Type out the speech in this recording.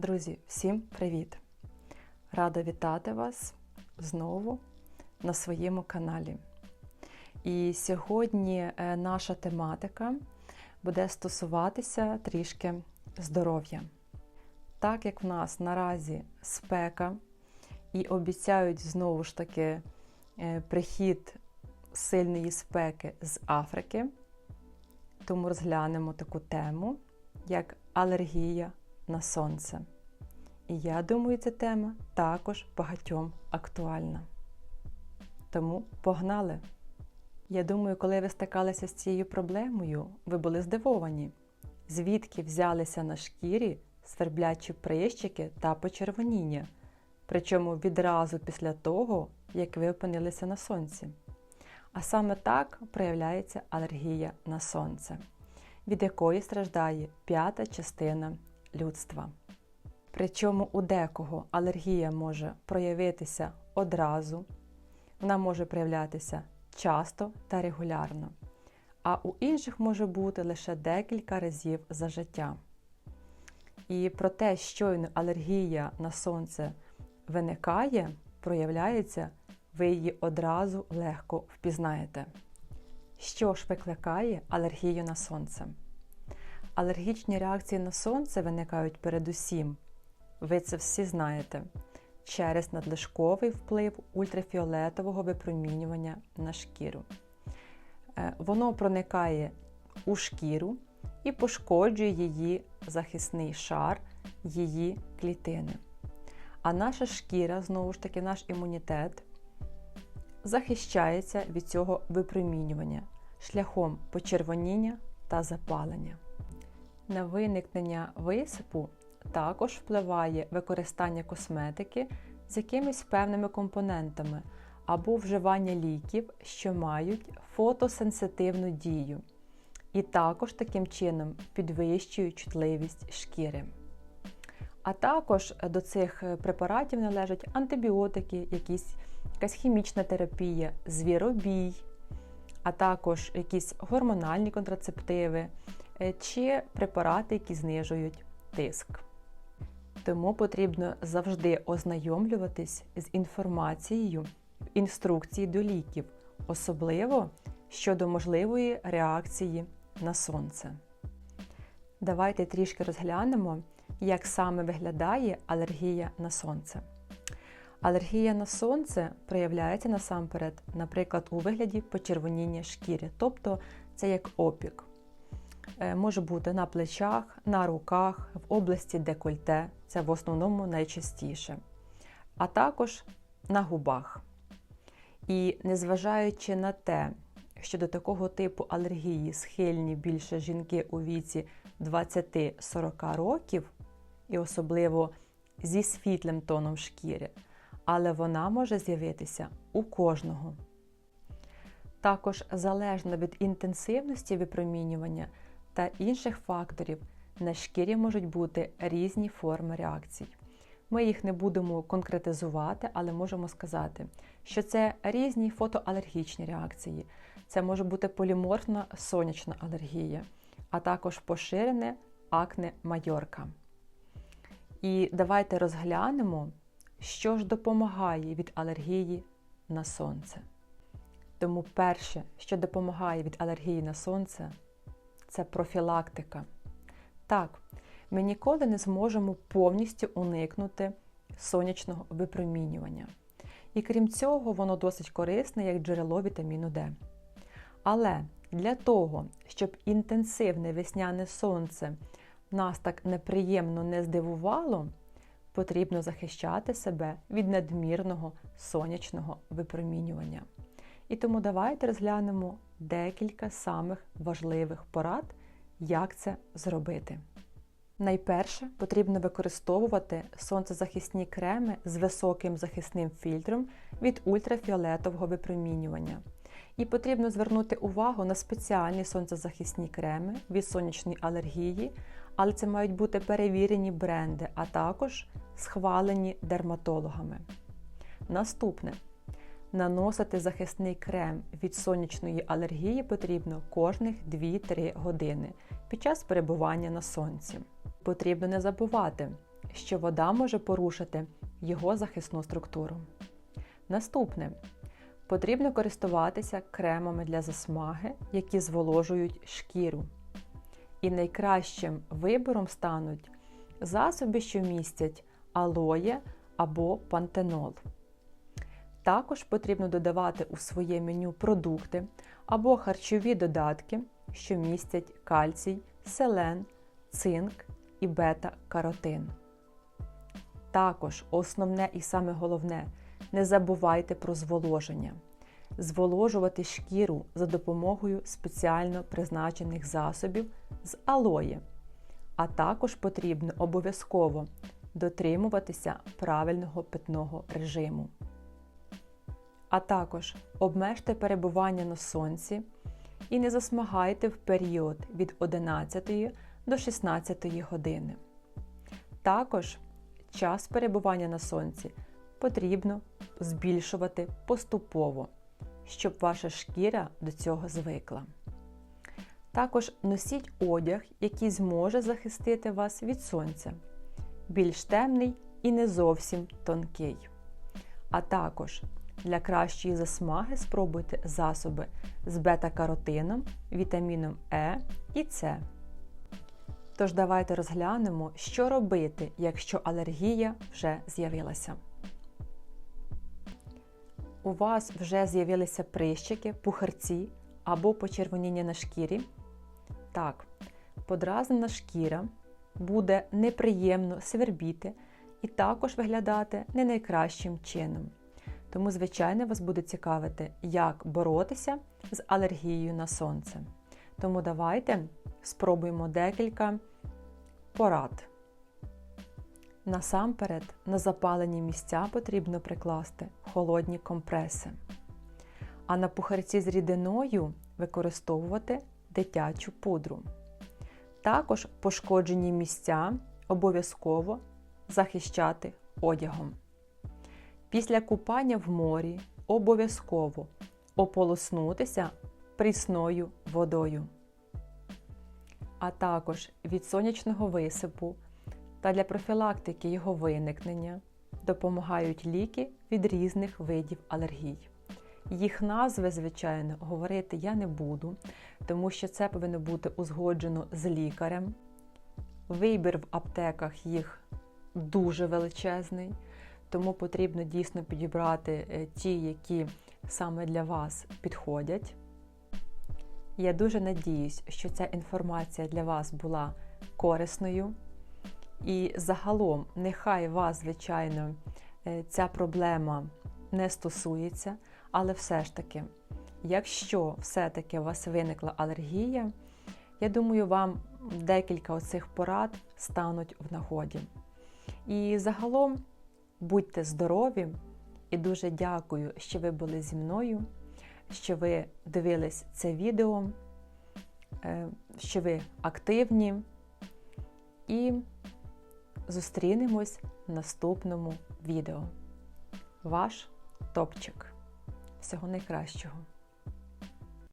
Друзі, всім привіт! Рада вітати вас знову на своєму каналі. І сьогодні е, наша тематика буде стосуватися трішки здоров'я. Так як в нас наразі спека і обіцяють знову ж таки е, прихід сильної спеки з Африки, тому розглянемо таку тему, як алергія на сонце. І я думаю, ця тема також багатьом актуальна. Тому погнали! Я думаю, коли ви стикалися з цією проблемою, ви були здивовані, звідки взялися на шкірі сверблячі прищики та почервоніння, причому відразу після того, як ви опинилися на сонці. А саме так проявляється алергія на сонце, від якої страждає п'ята частина людства. Причому у декого алергія може проявитися одразу, вона може проявлятися часто та регулярно, а у інших може бути лише декілька разів за життя. І про те, щойно алергія на сонце виникає, проявляється, ви її одразу легко впізнаєте. Що ж викликає алергію на сонце? Алергічні реакції на сонце виникають передусім, ви це всі знаєте, через надлишковий вплив ультрафіолетового випромінювання на шкіру. Е, воно проникає у шкіру і пошкоджує її захисний шар, її клітини. А наша шкіра, знову ж таки, наш імунітет захищається від цього випромінювання шляхом почервоніння та запалення. На виникнення висипу також впливає використання косметики з якимись певними компонентами або вживання ліків, що мають фотосенситивну дію, і також таким чином підвищують чутливість шкіри. А також до цих препаратів належать антибіотики, якісь, якась хімічна терапія, звіробій, а також якісь гормональні контрацептиви чи препарати, які знижують тиск. Тому потрібно завжди ознайомлюватись з інформацією інструкції до ліків, особливо щодо можливої реакції на сонце. Давайте трішки розглянемо, як саме виглядає алергія на сонце. Алергія на сонце проявляється насамперед, наприклад, у вигляді почервоніння шкіри, тобто це як опік. Е, може бути на плечах, на руках, в області декольте, це в основному найчастіше, а також на губах. І незважаючи на те, що до такого типу алергії схильні більше жінки у віці 20-40 років, і особливо зі світлим тоном шкіри, але вона може з'явитися у кожного. Також залежно від інтенсивності випромінювання та інших факторів на шкірі можуть бути різні форми реакцій. Ми їх не будемо конкретизувати, але можемо сказати, що це різні фотоалергічні реакції. Це може бути поліморфна сонячна алергія, а також поширене акне майорка. І давайте розглянемо, що ж допомагає від алергії на сонце. Тому перше, що допомагає від алергії на сонце, це профілактика. Так, ми ніколи не зможемо повністю уникнути сонячного випромінювання. І крім цього, воно досить корисне як джерело вітаміну Д. Але для того, щоб інтенсивне весняне сонце нас так неприємно не здивувало, потрібно захищати себе від надмірного сонячного випромінювання. І тому давайте розглянемо декілька самих важливих порад, як це зробити. Найперше потрібно використовувати сонцезахисні креми з високим захисним фільтром від ультрафіолетового випромінювання. І потрібно звернути увагу на спеціальні сонцезахисні креми від сонячної алергії, але це мають бути перевірені бренди, а також схвалені дерматологами. Наступне Наносити захисний крем від сонячної алергії потрібно кожних 2-3 години під час перебування на сонці. Потрібно не забувати, що вода може порушити його захисну структуру. Наступне. Потрібно користуватися кремами для засмаги, які зволожують шкіру. І найкращим вибором стануть засоби, що містять алоє або пантенол. Також потрібно додавати у своє меню продукти або харчові додатки, що містять кальцій, селен, цинк і бета-каротин. Також основне і саме головне не забувайте про зволоження. Зволожувати шкіру за допомогою спеціально призначених засобів з алої, а також потрібно обов'язково дотримуватися правильного питного режиму. А також обмежте перебування на сонці і не засмагайте в період від 11 до 16 години. Також час перебування на сонці потрібно збільшувати поступово, щоб ваша шкіра до цього звикла. Також носіть одяг, який зможе захистити вас від сонця, більш темний і не зовсім тонкий. А також для кращої засмаги спробуйте засоби з бета-каротином, вітаміном Е і С. Тож давайте розглянемо, що робити, якщо алергія вже з'явилася. У вас вже з'явилися прищики, пухарці або почервоніння на шкірі. Так, подразнена шкіра буде неприємно свербіти і також виглядати не найкращим чином. Тому, звичайно, вас буде цікавити, як боротися з алергією на сонце. Тому давайте спробуємо декілька порад. Насамперед, на запалені місця потрібно прикласти холодні компреси, а на пухарці з рідиною використовувати дитячу пудру. Також пошкоджені місця обов'язково захищати одягом. Після купання в морі обов'язково ополоснутися прісною водою. А також від сонячного висипу та для профілактики його виникнення допомагають ліки від різних видів алергій. Їх назви, звичайно, говорити я не буду, тому що це повинно бути узгоджено з лікарем. Вибір в аптеках їх дуже величезний, тому потрібно дійсно підібрати е, ті, які саме для вас підходять. Я дуже надіюсь, що ця інформація для вас була корисною. І загалом, нехай вас, звичайно, е, ця проблема не стосується, але все ж таки, якщо все-таки у вас виникла алергія, я думаю, вам декілька оцих порад стануть в нагоді. І загалом будьте здорові і дуже дякую, що ви були зі мною, що ви дивились це відео, е, що ви активні. І Зустрінемось в наступному відео. Ваш топчик. Всього найкращого!